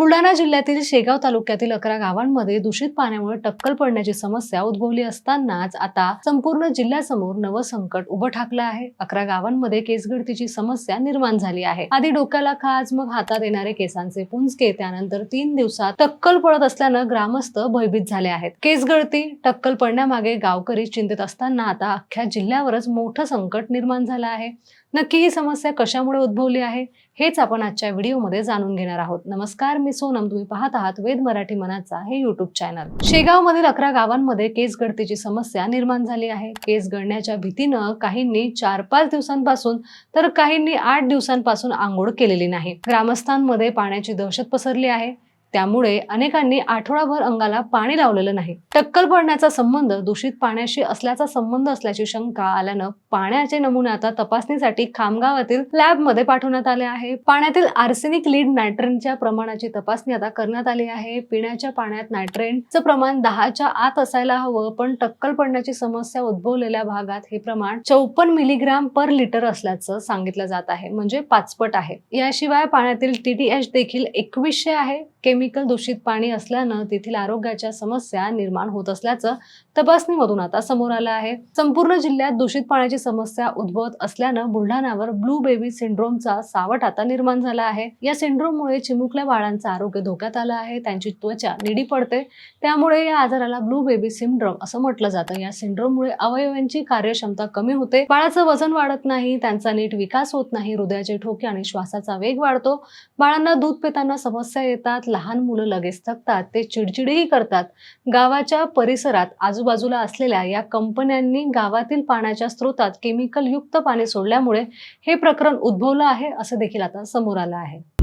बुलढाणा जिल्ह्यातील शेगाव तालुक्यातील अकरा गावांमध्ये दूषित पाण्यामुळे टक्कल पडण्याची समस्या उद्भवली असतानाच आता संपूर्ण जिल्ह्यासमोर नवं संकट उभं ठाकलं आहे. अकरा गावांमध्ये केसगळतीची समस्या निर्माण झाली आहे. आधी डोक्याला खाज मग हातात येणारे केसांचे पुंजके त्यानंतर तीन दिवसात टक्कल पडत असल्यानं ग्रामस्थ भयभीत झाले आहेत. केसगळती टक्कल पडण्यामागे गावकरी चिंतित असताना आता अख्ख्या जिल्ह्यावरच मोठं संकट निर्माण झालं आहे. नक्की ही समस्या कशामुळे उद्भवली आहे हेच आपण आजच्या व्हिडिओमध्ये जाणून घेणार आहोत. नमस्कार मी सोनम. तुम्ही पाहत आहात वेद मराठी मनाचा हे युट्यूब चॅनल शेगाव मधील अकरा गावांमध्ये केस गळतीची समस्या निर्माण झाली आहे. केस गळण्याच्या भीतीनं काहींनी चार पाच दिवसांपासून तर काहींनी आठ दिवसांपासून आंघोळ केलेली नाही. ग्रामस्थांमध्ये पाण्याची दहशत पसरली आहे. त्यामुळे अनेकांनी आठवडाभर अंगाला पाणी लावलेलं नाही. टक्कल पडण्याचा संबंध दूषित पाण्याशी असल्याचा संबंध असल्याची शंका आल्यानं पाण्याचे नमुने आता तपासणीसाठी खामगावातील लॅबमध्ये पाठवण्यात आले आहे. पाण्यातील आर्सेनिक लीड नायट्रेनच्या प्रमाणाची तपासणी आता करण्यात आली आहे. पिण्याच्या पाण्यात नायट्रेनचं प्रमाण दहाच्या आत असायला हवं पण टक्कल पडण्याची समस्या उद्भवलेल्या भागात हे प्रमाण चौपन्न मिलीग्राम पर लिटर असल्याचं सांगितलं जात आहे म्हणजे पाचपट आहे. याशिवाय पाण्यातील टीडीएच देखील एकवीसशे आहे. केमिकल दूषित पाणी असल्यानं तेथील आरोग्याच्या समस्या निर्माण होत असल्याचं तपासणीमधून आता समोर आलं आहे. संपूर्ण जिल्ह्यात दूषित पाण्याची समस्या उद्भवत असल्यानं बुलढाण्यावर ब्लू बेबी सिंड्रोमचा सावट आता निर्माण झाला आहे. या सिंड्रोममुळे चिमुकल्या बाळांचं आरोग्य धोक्यात आलं आहे त्यांची त्वचा निडी पडते. त्यामुळे या आजाराला ब्लू बेबी सिंड्रोम असं म्हटलं जातं. या सिंड्रोममुळे अवयवांची कार्यक्षमता कमी होते. बाळाचं वजन वाढत नाही त्यांचा नीट विकास होत नाही हृदयाचे ठोके आणि श्वासाचा वेग वाढतो. बाळांना दूध पिताना समस्या येतात लहान मुलं लगेच थकतात ते चिडचिडही करतात. गावाच्या परिसरात आजूबाजूला असलेल्या या कंपन्यांनी गावातील पाण्याच्या स्रोतात केमिकल युक्त पाणी सोडल्यामुळे हे प्रकरण उद्भवलं आहे असं देखील आता समोर आलं आहे.